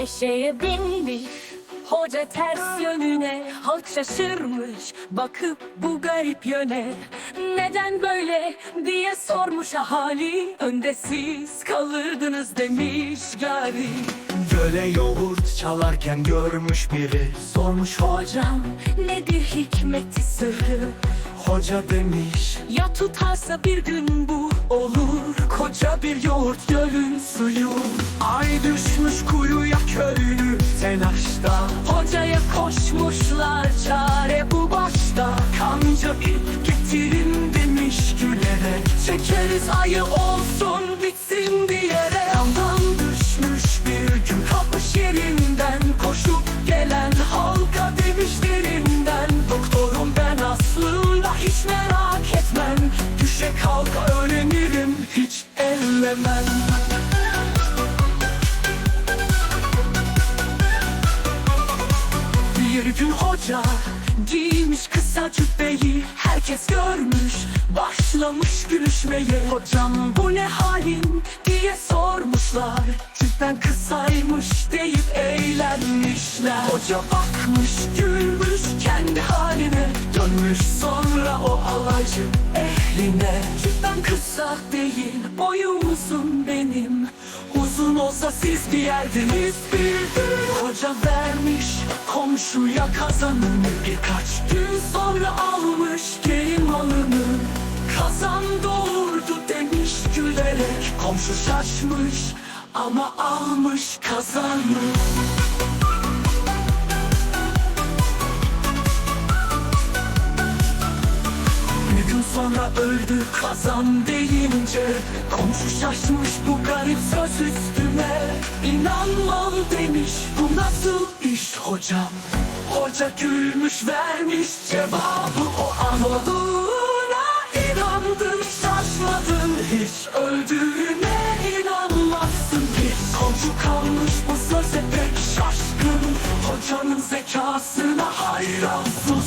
Eşeğe binmiş Hoca ters yönüne. Halk şaşırmış Bakıp bu garip yöne. Neden böyle diye sormuş ahali. Önde siz kalırdınız demiş garip Göle yoğurt çalarken görmüş biri. Sormuş hoca Hocam nedir hikmeti sırrı? Hoca demiş Ya tutarsa bir gün bu Olur. Koca bir yoğurt Çekeriz ayı olsun bitsin diyerek. Damdan düşmüş bir gün Kapış yerinden koşup gelen halka demiş derinden Doktorum ben Aslında hiç merak etmem düşe kalka öğrenirim hiç ellemem. Bir gün hoca giymiş kısa cübbeyi Herkes görmüş. Başlamış gülüşmeye. Hocam bu ne halin diye sormuşlar. Cübben kısaymış deyip eğlenmişler. Hoca bakmış gülmüş kendi haline. Dönmüş sonra o alaycı ehline. Cübben kısa değil boyum uzun benim olsa siz bir yerdiniz bildim Hoca vermiş komşuya kazanını. Birkaç gün sonra almış geri malını. Kazan doğurdu demiş gülerek. Komşu şaşmış ama almış kazanı öldü kazan deyince. Komşu şaşmış bu garip söz üstüne İnanmam demiş bu nasıl iş hocam? Hoca gülmüş vermiş cevabı o an Olduğuna inandın şaşmadın hiç Öldüğüne inanmazsın. Hiç Komşu kalmış bu söze pek şaşkın. Hocanın zekasına hayran sus